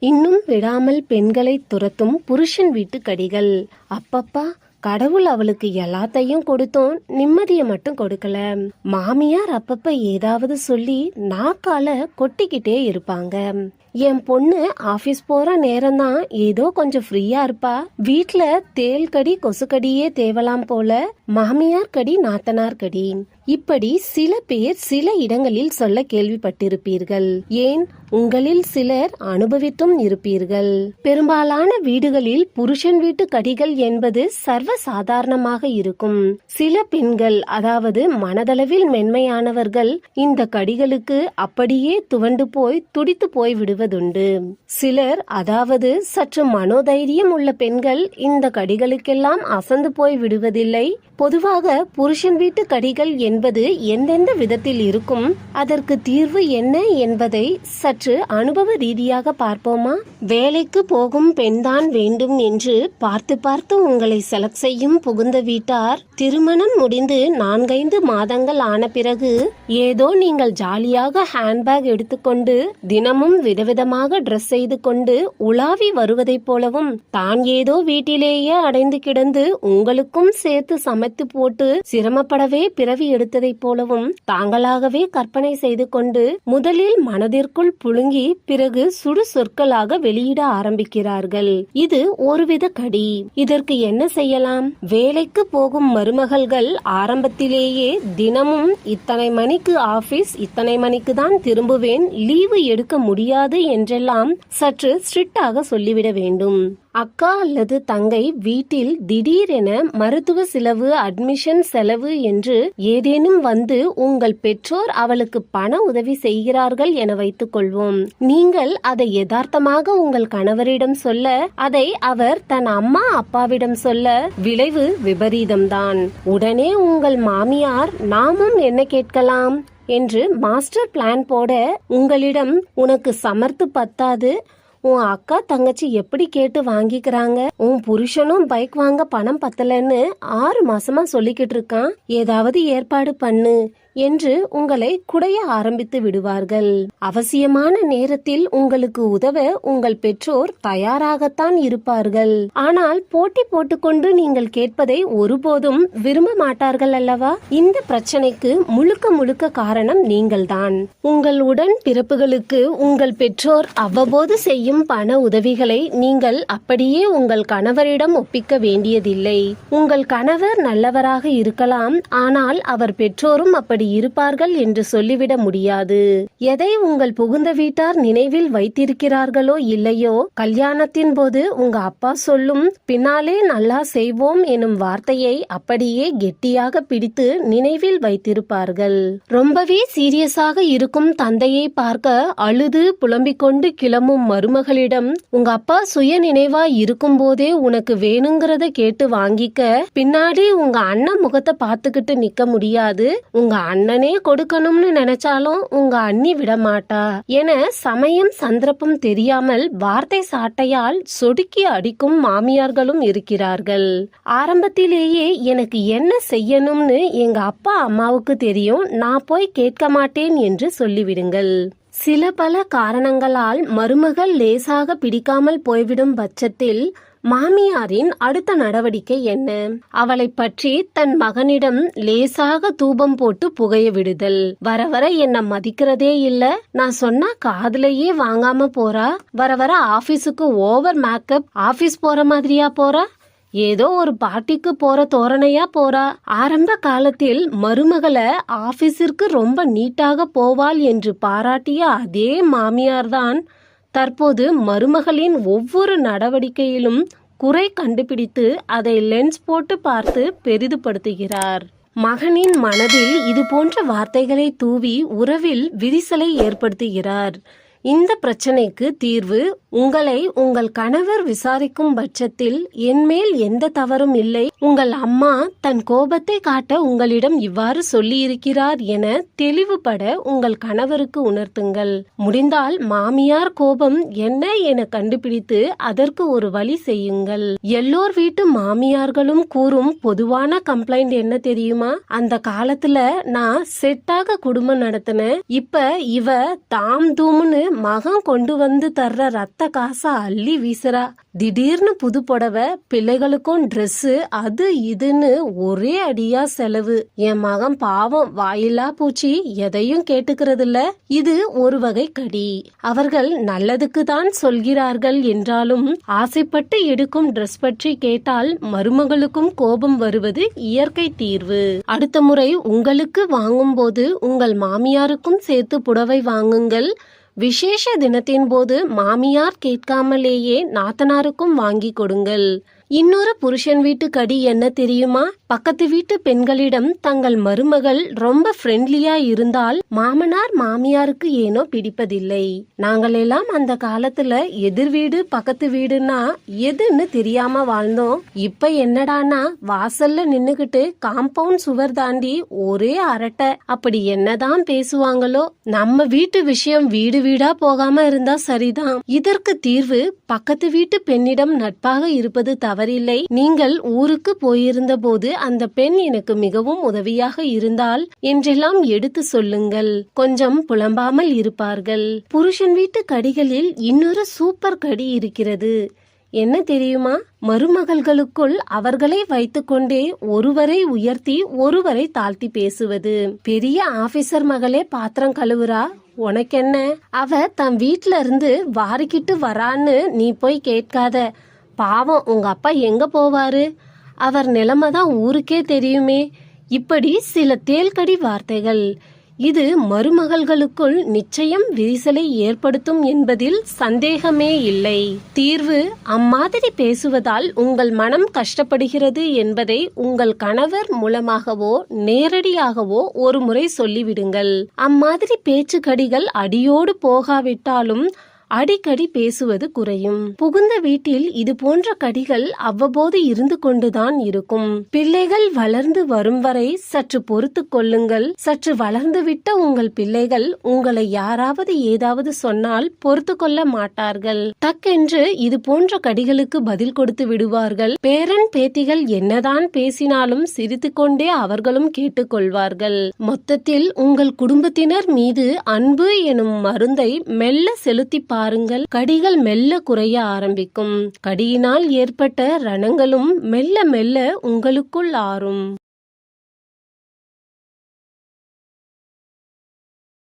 இன்னும் விடாமல் பெண்களை துரத்தும் புருஷன் வீட்டு கடிகள். அப்பப்பா கடவுள் அவளுக்கு எல்லாத்தையும் கொடுத்தோம். நிம்மதியை மட்டும் கொடுக்கல. மாமியார் அப்பப்ப ஏதாவது சொல்லி நாக்கால கொட்டிக்கிட்டே இருப்பாங்க. என் பொண்ணு ஆபீஸ் போற நேரம்தான் ஏதோ கொஞ்சம் ஃப்ரீயா இருப்பா. வீட்ல தேல் கடி கொசுக்கடியே தேவலாம் போல. மாமியார் கடி நாத்தனார் கடி. இப்படி சில பேர் சில இடங்களில் சொல்ல கேள்விப்பட்டிருப்பீர்கள். ஏன்? உங்களில் சிலர் அனுபவித்தும் இருப்பீர்கள். பெரும்பாலான வீடுகளில் புருஷன் வீட்டு கடிகள் என்பது சர்வ சாதாரணமாக இருக்கும். சில பெண்கள் அதாவது மனதளவில் மென்மையானவர்கள் இந்த கடிகளுக்கு அப்படியே துவண்டு போய் துடித்து போய் விடுவதுண்டு சிலர் அதாவது சற்று மனோதைரியம் உள்ள பெண்கள் இந்த கடிகளுக்கெல்லாம் அசந்து போய் விடுவதில்லை. பொதுவாக புருஷன் வீட்டு கடிகள் என்பது எந்தெந்த விதத்தில் இருக்கும்? அதற்கு தீர்வு என்ன என்பதை சற்று அனுபவ ரீதியாக பார்ப்போமா? வேலைக்கு போகும் பெண்தான் வேண்டும் என்று பார்த்து பார்த்து உங்களை செலக்ட் செய்யும் புகுந்த வீட்டார் திருமணம் முடிந்து நான்கைந்து மாதங்கள் ஆன பிறகு ஏதோ நீங்கள் ஜாலியாக ஹேண்ட்பேக் எடுத்துக்கொண்டு தினமும் விதவிதமாக ட்ரெஸ் செய்து கொண்டு உலாவி வருவதைப் போலவும் தான் ஏதோ வீட்டிலேயே அடைந்து கிடந்து உங்களுக்கும் சேர்த்து சமைத்து போட்டு சிரமப்படவே பிறவி எடுத்ததைப் போலவும் தாங்களாகவே கற்பனை செய்து கொண்டு முதலில் மனதிற்குள் புழுங்கி பிறகு சுடு சொற்களாக வெளியிட ஆரம்பிக்கிறார்கள். இது ஒருவித கடி. இதற்கு என்ன செய்யலாம்? வேலைக்கு போகும் மருமகள்கள் ஆரம்பத்திலேயே தினமும் இத்தனை மணிக்கு ஆபீஸ் இத்தனை மணிக்கு தான் திரும்புவேன் லீவு எடுக்க முடியாது என்றெல்லாம் சற்று ஸ்ட்ரிக்டாக சொல்லிவிட வேண்டும். அக்கா அல்லது தங்கை வீட்டில் திடீரென மருத்துவ செலவு அட்மிஷன் செலவு என்று ஏதேனும் வந்து உங்கள் பெற்றோர் அவளுக்கு பண உதவி செய்கிறார்கள் என வைத்துக் கொள்வோம். நீங்கள் அதை யதார்த்தமாக உங்கள் கணவரிடம் சொல்ல அதை அவர் தன் அம்மா அப்பாவிடம் சொல்ல விளைவு விபரீதம்தான். உடனே உங்கள் மாமியார் நாமும் என்ன கேட்கலாம்? என்று மாஸ்டர் பிளான் போட உங்களிடம் உனக்கு சமர்த்து பத்தாது. உன் அக்கா தங்கச்சி எப்படி கேட்டு வாங்கிக்கிறாங்க? உன் புருஷனும் பைக் வாங்க பணம் பத்தலன்னு ஆறு மாசமா சொல்லிக்கிட்டு இருக்கான். ஏதாவது ஏற்பாடு பண்ணு. என்று உங்களை குடைய ஆரம்பித்து விடுவார்கள். அவசியமான நேரத்தில் உங்களுக்கு உதவ உங்கள் பெற்றோர் தயாராகத்தான் இருப்பார்கள். ஆனால் போட்டி போட்டுக்கொண்டு நீங்கள் கேட்பதை ஒருபோதும் விரும்ப மாட்டார்கள் அல்லவா? இந்த பிரச்சனைக்கு முழுக்க முழுக்க காரணம் நீங்கள்தான். உங்கள் உடன் பிறப்புகளுக்கு உங்கள் பெற்றோர் அவ்வப்போது செய்யும் பண உதவிகளை நீங்கள் அப்படியே உங்கள் கணவரிடம் ஒப்பிக்க வேண்டியதில்லை. உங்கள் கணவர் நல்லவராக இருக்கலாம் ஆனால் அவர் பெற்றோரும் அப்படி இருப்பார்கள் என்று சொல்லிவிட முடியாது. எதை உங்கள் புகுந்த வீட்டார் நினைவில் வைத்திருக்கிறார்களோ இல்லையோ கல்யாணத்தின் போது உங்க அப்பா சொல்லும் பின்னாலே நல்லா செய்வோம் எனும் வார்த்தையை அப்படியே கெட்டியாக பிடித்து நினைவில் வைத்திருப்பார்கள். ரொம்பவே சீரியஸாக இருக்கும் தந்தையை பார்க்க அழுது புலம்பிக் கொண்டு கிளம்பும் மருமகளிடம் உங்க அப்பா சுய நினைவா இருக்கும் போதே உனக்கு வேணுங்கிறத கேட்டு வாங்கிக்க. பின்னாடி உங்க அண்ணன் முகத்தை பார்த்துக்கிட்டு நிக்க முடியாது. உங்க அண்ணனே கொடுக்கணும்னு நினைச்சாலும் உங்க அண்ணி விட மாட்டா என சமயம் சந்தர்ப்பம் தெரியாமல் வார்த்தை சாட்டையால் சொடுக்கி அடிக்கும் மாமியார்களும் இருக்கிறார்கள். ஆரம்பத்திலேயே எனக்கு என்ன செய்யணும்னு எங்க அப்பா அம்மாவுக்கு தெரியும். நான் போய் கேட்க மாட்டேன் என்று சொல்லிவிடுங்கள். சில பல காரணங்களால் மருமகள் லேசாக பிடிக்காமல் போய்விடும் பட்சத்தில் மாமியாரின் அடுத்த நடவடிக்கை என்ன? அவளை பற்றி தன் மகனிடம் லேசாக தூபம் போட்டு புகைய விடுதல். வர வர என்ன மதிக்கிறதே இல்ல. நான் சொன்னா காதுலயே வாங்காம போறா? வர வர ஆபீஸுக்கு ஓவர் மேக்கப் ஆபீஸ் போற மாதிரியா போறா? ஏதோ ஒரு பார்ட்டிக்கு போற தோரணையா போறா? ஆரம்ப காலத்தில் மருமகளை ஆபீஸிற்கு ரொம்ப நீட்டாக போவாள் என்று பாராட்டிய அதே மாமியார்தான் தற்போது மருமகளின் ஒவ்வொரு நடவடிக்கையிலும் குறை கண்டுபிடித்து அதை லென்ஸ் போட்டு பார்த்து பெரிதுபடுத்துகிறார். மகனின் மனதில் இது போன்ற வார்த்தைகளை தூவி உறவில் விரிசலை ஏற்படுத்துகிறார். இந்த பிரச்சனைக்கு தீர்வு உங்களை உங்கள் கணவர் விசாரிக்கும் பட்சத்தில் என்மேல் எந்த தவறும் இல்லை. உங்கள் அம்மா தன் கோபத்தை காட்ட உங்களிடம் இவ்வாறு சொல்லியிருக்கிறார் என தெளிவுபட உங்கள் கணவருக்கு உணர்த்துங்கள். முடிந்தால் மாமியார் கோபம் என்ன என கண்டுபிடித்து அதற்கு ஒரு வழி செய்யுங்கள். எல்லோர் வீட்டு மாமியார்களும் கூறும் பொதுவான கம்ப்ளைண்ட் என்ன தெரியுமா? அந்த காலத்துல நான் செட்டாக குடும்பம் நடத்தினேன் இப்ப இவ தாம் தூம்னு மகன் கொண்டு வந்து தர்ற ரத்த காசை அள்ளி வீசுறா. திடீர்னு புது புடவை பிள்ளைகளுக்கும் ட்ரெஸ்ஸு அது இதுன்னு ஒரே அடியா செலவு. என் மகன் பாவம் வாயிலா பூச்சி எதையும் கேட்டுக்கிறது இல்ல இது ஒரு வகை கடி. அவர்கள் நல்லதுக்கு தான் சொல்கிறார்கள் என்றாலும் ஆசைப்பட்டு எடுக்கும் ட்ரெஸ் பற்றி கேட்டால் மருமகளுக்கும் கோபம் வருவது இயற்கை தீர்வு. அடுத்த முறை உங்களுக்கு வாங்கும்போது உங்கள் மாமியாருக்கும் சேர்த்து புடவை வாங்குங்கள். விசேஷ தினத்தின் போது மாமியார் கேட்காமலேயே நாத்தனாருக்கும் வாங்கி கொடுங்கள். இன்னொரு புருஷன் வீட்டு கடி என்ன தெரியுமா? பக்கத்து வீட்டு பெண்களிடம் தங்கள் மருமகள் ரொம்ப ஃப்ரெண்ட்லியா இருந்தால் மாமனார் மாமியாருக்கு ஏனோ பிடிப்பதில்லை. நாங்களெல்லாம் அந்த காலத்துல எதிர் வீடு பக்கத்து வீடுன்னா எதுன்னு தெரியாம வாழ்ந்தோம். இப்ப என்னடானா வாசல்ல நின்னுகிட்டு காம்பவுண்ட் சுவர் தாண்டி ஒரே அரட்டை. அப்படி என்னதான் பேசுவாங்களோ? நம்ம வீட்டு விஷயம் வீடு வீடா போகாம இருந்தா சரிதான். இதற்கு தீர்வு பக்கத்து வீட்டு பெண்ணிடம் நட்பாக இருப்பது தவறில்லை. நீங்கள் ஊருக்கு போயிருந்த போது அந்த பெண் எனக்கு மிகவும் உதவியாக இருந்தால் என்றெல்லாம் எடுத்து சொல்லுங்கள். கொஞ்சம் புலம்பாமல் இருப்பார்கள். புருஷன் வீட்டு கடிகளில் இன்னொரு சூப்பர் கடி இருக்கிறது. என்ன தெரியுமா? மருமகள்களுக்குள் அவர்களை வைத்துக்கொண்டே ஒருவரை உயர்த்தி ஒருவரை தாழ்த்தி பேசுவது. பெரிய ஆபீசர் மகளே பாத்திரம் கழுவுறா? உனக்கென்ன? அவ தன் வீட்ல இருந்து வாரிக்கிட்டு வரான்னு நீ போய் கேட்காத. பாவம் உங்க அப்பா எங்க போவாரு? அவர் நிலைமை தான் ஊருக்கே தெரியுமே. இப்படி சில தேல்கடி வார்த்தைகள். இது மருமகள்களுக்குள் நிச்சயம் விரிசலை ஏற்படுத்தும் என்பதில் சந்தேகமே இல்லை. தீர்வு அம்மாதிரி பேசுவதால் உங்கள் மனம் கஷ்டப்படுகிறது என்பதை உங்கள் கணவர் மூலமாகவோ நேரடியாகவோ ஒரு முறை சொல்லிவிடுங்கள். அம்மாதிரி பேச்சுக்கடிகள் அடியோடு போகாவிட்டாலும் அடிக்கடி பேசுவது குறையும். புகுந்த வீட்டில் இது போன்ற கடிகள் அவ்வப்போது இருந்து கொண்டுதான் இருக்கும். பிள்ளைகள் வளர்ந்து வரும் வரை சற்று பொறுத்து கொள்ளுங்கள். சற்று வளர்ந்துவிட்ட உங்கள் பிள்ளைகள் உங்களை யாராவது ஏதாவது சொன்னால் பொறுத்து கொள்ள மாட்டார்கள். டக்கென்று இது போன்ற கடிகளுக்கு பதில் கொடுத்து விடுவார்கள். பேரன் பேத்திகள் என்னதான் பேசினாலும் சிரித்துக்கொண்டே அவர்களும் கேட்டுக்கொள்வார்கள் மொத்தத்தில் உங்கள் குடும்பத்தினர் மீது அன்பு எனும் மருந்தை மெல்ல செலுத்தி பாருங்கள். கடிகள் மெல்ல குறைய ஆரம்பிக்கும். கடியினால் ஏற்பட்ட ரணங்களும் மெல்ல மெல்ல உங்களுக்குள் ஆறும்.